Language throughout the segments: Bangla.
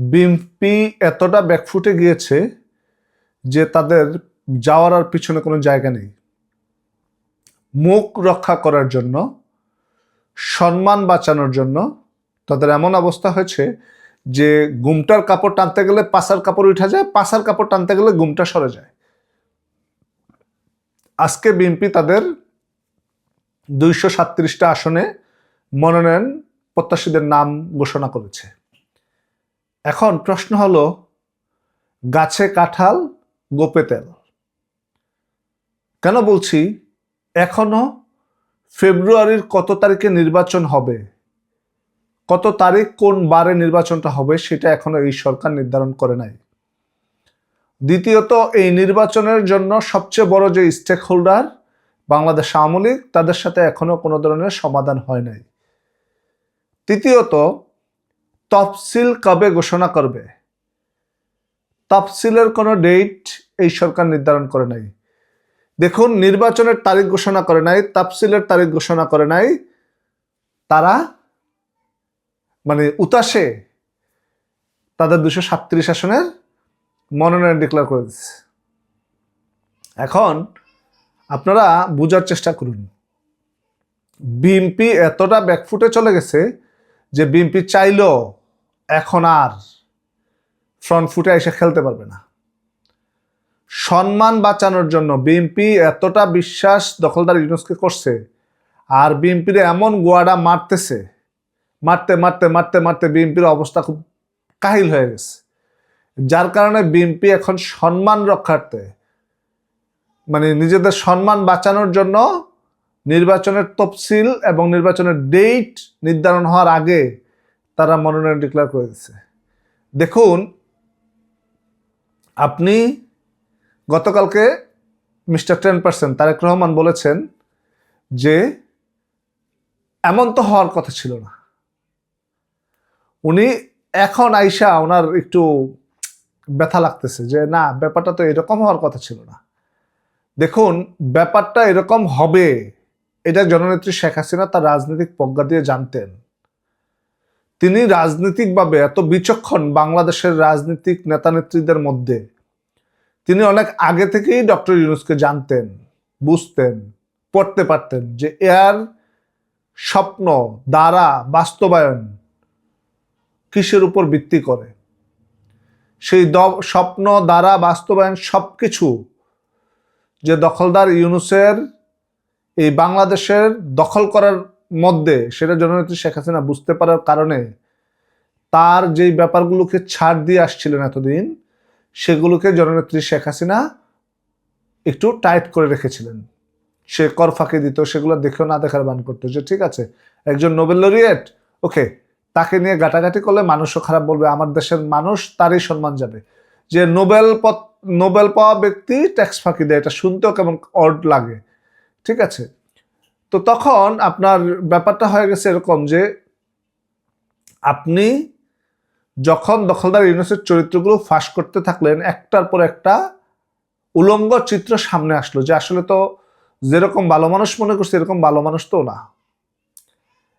বিএনপি এতটা ব্যাকফুটে গিয়েছে যে তাদের যাওয়ার আর পিছনে কোনো জায়গা নেই। মুখ রক্ষা করার জন্য, সম্মান বাঁচানোর জন্য তাদের এমন অবস্থা হয়েছে যে গুমটার কাপড় টানতে গেলে পাশার কাপড় উঠা যায়, পাশার কাপড় টানতে গেলে গুমটা সরে যায়। আজকে বিএনপি তাদের দুইশো সাতত্রিশটা আসনে মনোনয়ন প্রত্যাশীদের নাম ঘোষণা করেছে। এখন প্রশ্ন হলো, গাছে কাঁঠাল, গোপে তেল? কেন বলছি, এখনও ফেব্রুয়ারির কত তারিখে নির্বাচন হবে? কত তারিখ কোন বারে নির্বাচনটা হবে সেটা এখনও এই সরকার নির্ধারণ করে নাই। দ্বিতীয়ত, এই নির্বাচনের জন্য সবচেয়ে বড় যে স্টেক হোল্ডার বাংলাদেশ আওয়ামী লীগ, তাদের সাথে এখনও কোনো ধরনের সমাধান হয় নাই। তৃতীয়ত তফসিল কবে ঘোষণা করবে? তফসিলের কোনো ডেট এই সরকার নির্ধারণ করে নাই। দেখুন, নির্বাচনের তারিখ ঘোষণা করে নাই, তফসিলের তারিখ ঘোষণা করে নাই। তারা মানে উতাসে তাদের দুশো সাতত্রিশ আসনের মনোনয়ন ডিক্লেয়ার করে দিচ্ছে এখন আপনারা বোঝার চেষ্টা করুন। বিএনপি এতটা ব্যাকফুটে চলে গেছে যে বিএনপি চাইলেও এখন আর ফ্রন্ট ফুটে এসে খেলতে পারবে না। সম্মান বাঁচানোর জন্য বিএনপি এতটা বিশ্বাস দখলদার ইউনুসকে করছে আর বিএনপির এমন গোয়াডা মারতেছে, মারতে মারতে মারতে মারতে বিএনপির অবস্থা খুব কাহিল হয়ে গেছে। যার কারণে বিএনপি এখন সম্মান রক্ষার্থে মানে নিজেদের সম্মান বাঁচানোর জন্য নির্বাচনের তফসিল এবং নির্বাচনের ডেট নির্ধারণ হওয়ার আগে তারা মনোনয়ন ডিক্লেয়ার করে দিচ্ছে দেখুন, আপনি গতকালকে mister ten percent Tarek Rahman বলেছেন যে এমন তো হওয়ার কথা ছিল না। উনি এখন আইসা ওনার একটু ব্যথা লাগতেছে যে, না, ব্যাপারটা তো এরকম হওয়ার কথা ছিল না। দেখুন, ব্যাপারটা এরকম হবে, এটা জননেত্রী শেখ হাসিনা তার রাজনৈতিক প্রজ্ঞা দিয়ে জানতেন। তিনি রাজনৈতিকভাবে এত বিচক্ষণ বাংলাদেশের রাজনৈতিক নেতানেত্রীদের মধ্যে। তিনি অনেক আগে থেকেই ডক্টর ইউনুসকে জানতেন, বুঝতেন, পড়তে পারতেন যে এর স্বপ্ন দ্বারা বাস্তবায়ন কিসের উপর ভিত্তি করে। সেই স্বপ্ন দ্বারা বাস্তবায়ন সব কিছু যে দখলদার ইউনুসের এই বাংলাদেশের দখল করার মধ্যে, সেটা জননেত্রী শেখ হাসিনা বুঝতে পারার কারণে তার যেই ব্যাপারগুলোকে ছাড় দিয়ে আসছিলেন এতদিন, সেগুলোকে জননেত্রী শেখ হাসিনা একটু টাইট করে রেখেছিলেন। সে কর ফাঁকি দিত, সেগুলো দেখেও না দেখার বান করতো, যে ঠিক আছে, একজন নোবেল লরিয়েট, ওকে, তাকে নিয়ে গাটাগাটি করলে মানুষও খারাপ বলবে, আমার দেশের মানুষ তারই সম্মান যাবে। যে নোবেল নোবেল পাওয়া ব্যক্তি ট্যাক্স ফাঁকি দেয়, এটা শুনতেও কেমন অড লাগে, ঠিক আছে? তো তখন আপনার ব্যাপারটা হয়ে গেছে এরকম যে আপনি যখন দখলদার ইউনুসের চরিত্রগুলো ফাঁস করতে থাকলেন, একটার পর একটা উলঙ্গ চিত্র সামনে আসলো যে আসলে তো যেরকম ভালো মানুষ মনে করছে, এরকম ভালো মানুষ তো না।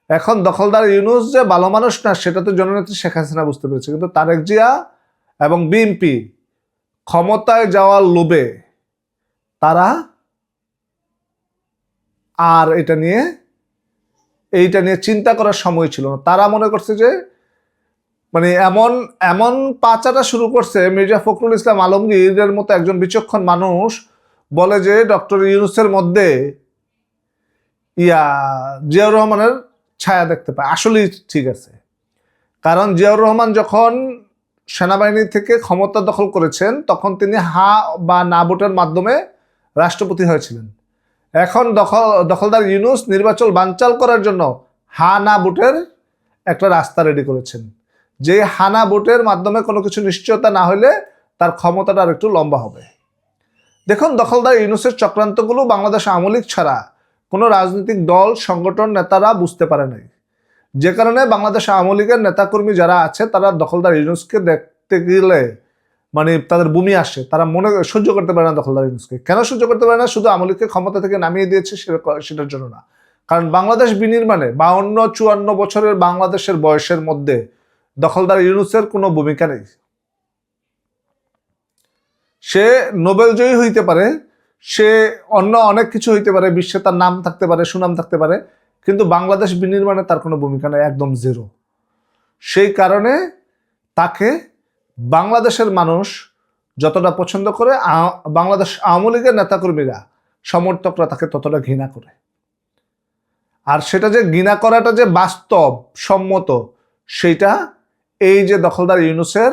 এখন দখলদার ইউনুস যে ভালো মানুষ না, সেটা তো জননেত্রী শেখ হাসিনা বুঝতে পেরেছে। কিন্তু তারেক জিয়া এবং বিএনপি ক্ষমতায় যাওয়ার লোভে তারা আর এটা নিয়ে, এইটা নিয়ে চিন্তা করার সময় ছিল না। তারা মনে করছে যে মানে এমন এমন পাচাটা শুরু করছে, মির্জা ফখরুল ইসলাম আলমগীরের মতো একজন বিচক্ষণ মানুষ বলে যে, ডক্টর ইউনুসের মধ্যে ইয়া জিয়াউর রহমানের ছায়া দেখতে পায়। আসলেই ঠিক আছে। কারণ জিয়াউর রহমান যখন সেনাবাহিনী থেকে ক্ষমতা দখল করেছেন, তখন তিনি হা বা না ভোটের মাধ্যমে রাষ্ট্রপতি হয়েছিলেন। এখন দখল, দখলদার ইউনুস নির্বাচন বানচাল করার জন্য হা না ভোটের একটা রাস্তা রেডি করেছেন। যে হানা ভোটের মাধ্যমে কোনো কিছু নিশ্চয়তা না হলে তার ক্ষমতাটা আর একটু লম্বা হবে। দেখুন, দখলদার ইউনুসের চক্রান্তগুলো বাংলাদেশ আওয়ামী লীগ ছাড়া কোনো রাজনৈতিক দল, সংগঠন, নেতারা বুঝতে পারে নাই। যে কারণে বাংলাদেশ আওয়ামী লীগের নেতাকর্মী যারা আছে, তারা দখলদার ইউনুসকে দেখতে গেলে মানে তাদের বমি আসে, তারা মনে সহ্য করতে পারে না দখলদার ইউনুসকে কেন সহ্য করতে পারে না? শুধু আওয়ামী লীগকে ক্ষমতা থেকে নামিয়ে দিয়েছে সেটা- সেটার জন্য না। কারণ বাংলাদেশ বিনির্মাণে বাউন্ন, চুয়ান্ন বছরের বাংলাদেশের বয়সের মধ্যে দখলদার ইউনুসের কোনো ভূমিকা নেই। সে নোবেলজয়ী হইতে পারে, সে অন্য অনেক কিছু হইতে পারে, বিশ্বে তার নাম থাকতে পারে, সুনাম থাকতে পারে, কিন্তু বাংলাদেশ বিনির্মাণে তার কোনো ভূমিকা নেই, একদম জিরো সেই কারণে তাকে বাংলাদেশের মানুষ যতটা পছন্দ করে বাংলাদেশ আওয়ামী লীগের নেতাকর্মীরা, সমর্থকরা তাকে ততটা ঘৃণা করে। আর সেটা যে ঘৃণা করাটা যে বাস্তব, সম্মত সেইটা এই যে দখলদার ইউনুসের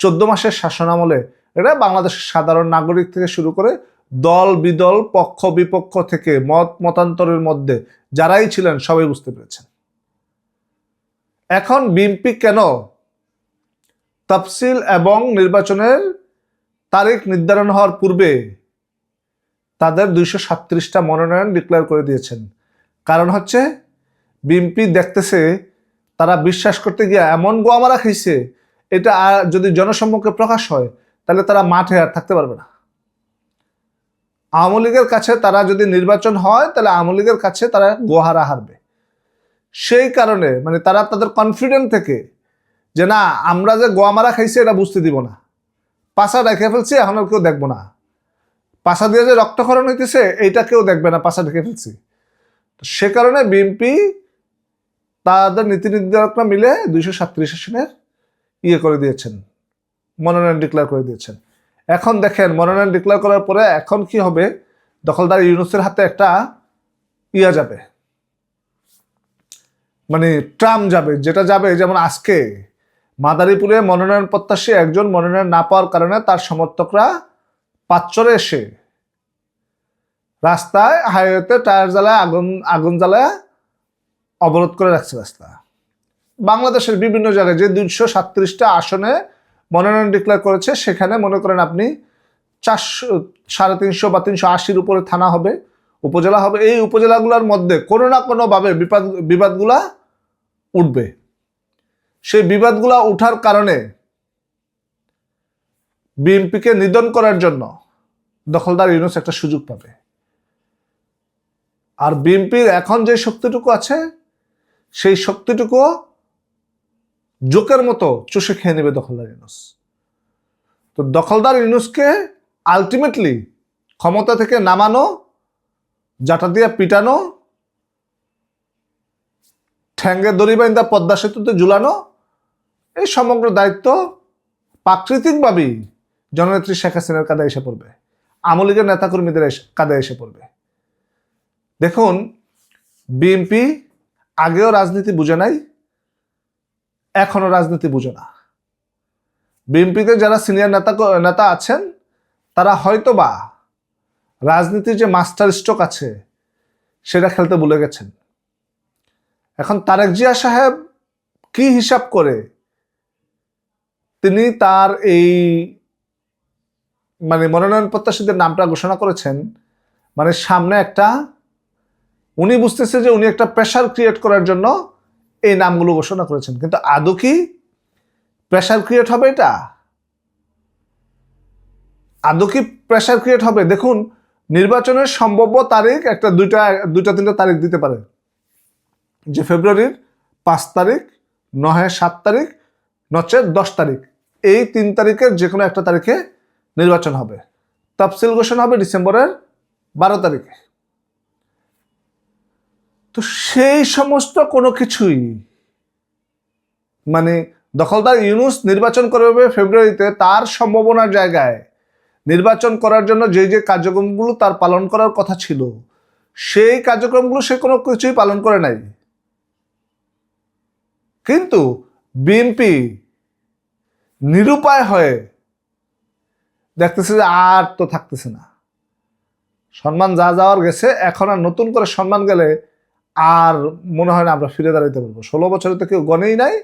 চোদ্দ মাসের শাসনামলে এটা বাংলাদেশের সাধারণ নাগরিক থেকে শুরু করে দল, বিদল, পক্ষ, বিপক্ষ থেকে মত, মতান্তরের মধ্যে যারাই ছিলেন সবাই বুঝতে পেরেছেন। এখন বিএনপি কেন তফসিল এবং নির্বাচনের তারিখ নির্ধারণ হওয়ার পূর্বে তাদের দুইশো সাতত্রিশটা মনোনয়ন ডিক্লেয়ার করে দিয়েছেন। কারণ হচ্ছে, বিএনপি দেখতেছে, তারা বিশ্বাস করতে গিয়ে এমন গোয়ামারা খাইছে, এটা যদি জনসম্মুখে প্রকাশ হয়, তাহলে তারা মাঠে আর থাকতে পারবে না। আওয়ামী লীগের কাছে তারা যদি নির্বাচন হয়, তাহলে আওয়ামী লীগের কাছে তারা গোহারা হারবে। সেই কারণে মানে তারা তাদের কনফিডেন্ট থেকে যে না, আমরা যে গোয়ামারা খাইছি, এটা বুঝতে দিব না। পাশা রেখে ফেলছি, এখন আর কেউ দেখব না। পাশা দিয়ে যে রক্তক্ষরণ হইতেছে, এইটা কেউ দেখবে না পাশা ঢেকে ফেলছি। সে কারণে বিএনপি তাদের নীতি নির্ধারকরা মিলে দুইশো সাতত্রিশ আসনের ইয়ে করে দিয়েছেন, মনোনয়ন ডিক্লেয়ার করে দিয়েছেন। এখন দেখেন, মনোনয়ন ডিক্লেয়ার করার পরে এখন কি হবে? দখলদার ইউনুসের হাতে একটা ইয়া যাবে। মানে ট্রাম যাবে, যেটা যাবে যেমন আজকে। মাদারীপুরে মনোনয়ন প্রত্যাশী একজন মনোনয়ন না পাওয়ার কারণে তার সমর্থকরা পাচ্চরে এসে রাস্তায় হাইওয়েতে টায়ার জ্বালায় আগুন আগুন জ্বালায় অবরোধ করে রাখছে রাস্তা। বাংলাদেশের বিভিন্ন জায়গায় যে দুইশো সাতত্রিশটা আসনে মনোনয়ন ডিক্লেয়ার করেছে, সেখানে মনে করেন আপনি চারশো, সাড়ে তিনশো বা তিনশো আশির উপরে থানা হবে, উপজেলা হবে। এই উপজেলাগুলোর মধ্যে কোনো না কোনোভাবে বিবাদ বিবাদগুলা উঠবে। সেই বিবাদগুলা উঠার কারণে বিএনপিকে নিধন করার জন্য দখলদার ইউনুস একটা সুযোগ পাবে। আর বিএনপির এখন যে শক্তিটুকু আছে, সেই শক্তিটুকু জোকের মতো চুষে খেয়ে নেবে দখলদার ইউনুস। তো দখলদার ইউনুসকে আলটিমেটলি ক্ষমতা থেকে নামানো, জাটা দিয়ে পিটানো, ঠ্যাঙ্গে দড়ি বাইন্দা পদ্মা সেতুতে ঝুলানো এই সমগ্র দায়িত্ব প্রাকৃতিকভাবেই জননেত্রী শেখ হাসিনার কাঁধে এসে পড়বে। আওয়ামী লীগের নেতাকর্মীদের কাঁধে এসে পড়বে। দেখুন, বিএনপি আগেও রাজনীতি বুঝে নাই এখনও রাজনীতি বুঝে না। বিএনপিতে যারা সিনিয়র নেতা নেতা আছেন, তারা হয়তো বা রাজনীতির যে মাস্টার স্ট্রোক আছে, সেটা খেলতে ভুলে গেছেন। এখন তারেক জিয়া সাহেব কি হিসাব করে তিনি তার এই মানে মনোনয়ন প্রত্যাশীদের নামটা ঘোষণা করেছেন মানে সামনে একটা, উনি বুঝতেছে যে উনি একটা প্রেশার ক্রিয়েট করার জন্য এই নামগুলো ঘোষণা করেছেন। কিন্তু আদৌ কি প্রেশার ক্রিয়েট হবে এটা? আদৌ কি প্রেশার ক্রিয়েট হবে? দেখুন, নির্বাচনের সম্ভাব্য তারিখ একটা দুইটা দুইটা তিনটা তারিখ দিতে পারে। যে ফেব্রুয়ারির পাঁচ তারিখ, নয় সাত তারিখ নচে দশ তারিখ। এই তিন তারিখের যে কোনো একটা তারিখে নির্বাচন হবে। তফসিল ঘোষণা হবে ডিসেম্বরের বারো তারিখে। তো সেই সমস্ত কোনো কিছুই মানে দখলদার ইউনুস নির্বাচন করবে ফেব্রুয়ারিতে, তার সম্ভাবনার জায়গায় নির্বাচন করার জন্য যে যে কার্যক্রমগুলো তার পালন করার কথা ছিল, সেই কার্যক্রমগুলো সে কোনো কিছুই পালন করে নাই। কিন্তু বিএনপি নিরুপায় হয়ে দেখতেছে যে আর তো থাকতেছে না। সম্মান যা যাওয়ার গেছে, এখন আর নতুন করে সম্মান গেলে আর মনে হয় না আমরা ফিরে দাঁড়াইতে পারব। ষোলো বছরে তো কেউ গনেই নাই,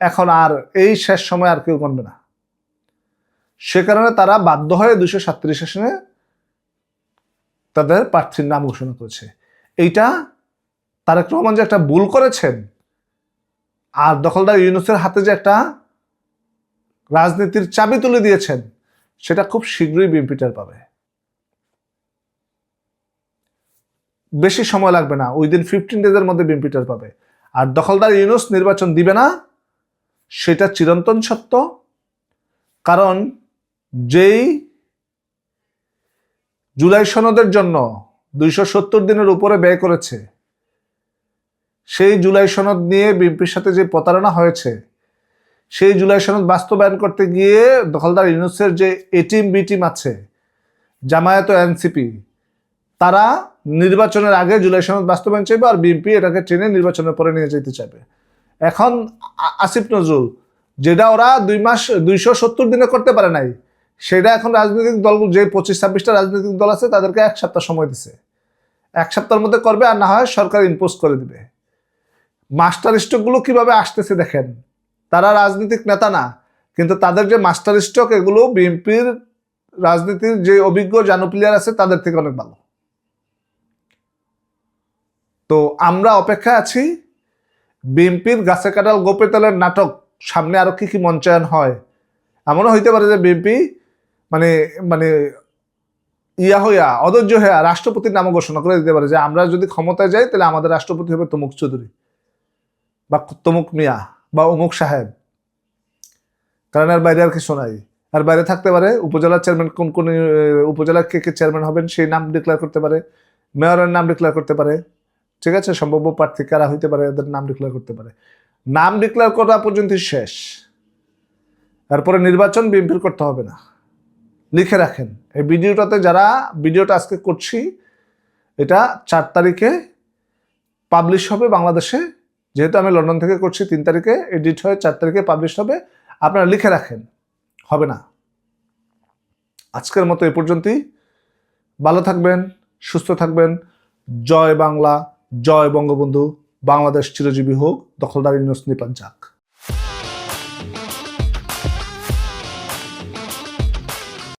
এখন আর এই শেষ সময় আর কেউ গণবে না। সে কারণে তারা বাধ্য হয়ে দুশো সাতত্রিশ আসনে তাদের প্রার্থীর নাম ঘোষণা করেছে। এইটা তারেক রহমান যে একটা ভুল করেছেন, আর দখলদার ইউনুসের হাতে যে একটা রাজনীতির চাবি তুলে দিয়েছেন, সেটা খুব শীঘ্রই বিএনপি টের পাবে। বেশি সময় লাগবে না, উইদিন ফিফটিন ডেজের মধ্যে বিএনপি টের পাবে। আর দখলদার ইউনুস নির্বাচন দিবে না, সেটা চিরন্তন সত্য, কারণ যেই জুলাই সনদের জন্য দুইশো সত্তর দিনের উপরে ব্যয় করেছে, সেই জুলাই সনদ নিয়ে বিএনপির সাথে যে প্রতারণা হয়েছে সেই জুলাই সনদ বাস্তবায়ন করতে গিয়ে দখলদার ইউনুসের যে এ টিম বি টিম আছে, জামায়াত ও এনসিপি তারা নির্বাচনের আগে জুলাই সনদ বাস্তবায়ন চাইবে আর বিএনপি এটাকে টেনে নির্বাচনের পরে নিয়ে যেতে চাইবে। এখন আসিফ নজরুল, যেটা ওরা দুই মাস, দুইশো সত্তর দিনে করতে পারে নাই, সেটা এখন রাজনৈতিক দল, যে পঁচিশ, ছাব্বিশটা রাজনৈতিক দল আছে, তাদেরকে এক সপ্তাহ সময় দিছে। এক সপ্তাহের মধ্যে করবে আর না হয় সরকার ইম্পোজ করে দিবে। মাস্টার স্ট্রোকগুলো কীভাবে আসতেছে দেখেন তারা রাজনৈতিক নেতা না, কিন্তু তাদের যে মাস্টার স্ট্রোক এগুলো বিএনপির রাজনীতির যে অভিজ্ঞ জানুপ্লেয়ার আছে তাদের থেকে অনেক ভালো। তো আমরা অপেক্ষা আছি বিএনপির গাছে কাটাল গোপে তেলের নাটক, সামনে আরও কি কি মঞ্চায়ন হয়? এমনও হইতে পারে যে বিএনপি মানে মানে ইয়া হইয়া, অধৈর্য হইয়া রাষ্ট্রপতির নামও ঘোষণা করে দিতে পারে যে আমরা যদি ক্ষমতায় যাই তাহলে আমাদের রাষ্ট্রপতি হবে তমুক চৌধুরী বা তমুক মিয়া। বা অমুক সাহেব। কারণ আর বাইরে আর কিছু নাই। আর বাইরে থাকতে পারে, উপজেলার চেয়ারম্যান কোন কোন উপজেলার কে কে চেয়ারম্যান হবেন, সেই নাম ডিক্লেয়ার করতে পারে মেয়রের নাম ডিক্লেয়ার করতে পারে। ঠিক আছে? সম্ভাব্য প্রার্থী কারা হইতে পারে, এদের নাম ডিক্লেয়ার করতে পারে। নাম ডিক্লেয়ার করা পর্যন্ত শেষ। তারপরে নির্বাচন বিএনপির করতে হবে না। লিখে রাখেন। এই ভিডিওটাতে যারা, ভিডিওটা আজকে করছি, এটা চার তারিখে পাবলিশ হবে বাংলাদেশে। যেহেতু আমি লন্ডন থেকে করছি, তিন তারিখে এডিট হয়ে, চার তারিখে পাবলিশ হবে, আপনারা লিখে রাখেন। হবে না। আজকের মতো এ পর্যন্তই। ভালো থাকবেন, সুস্থ থাকবেন। জয় বাংলা, জয় বঙ্গবন্ধু। বাংলাদেশ চিরজীবী হোক। দখলদারি নিপাত যাক।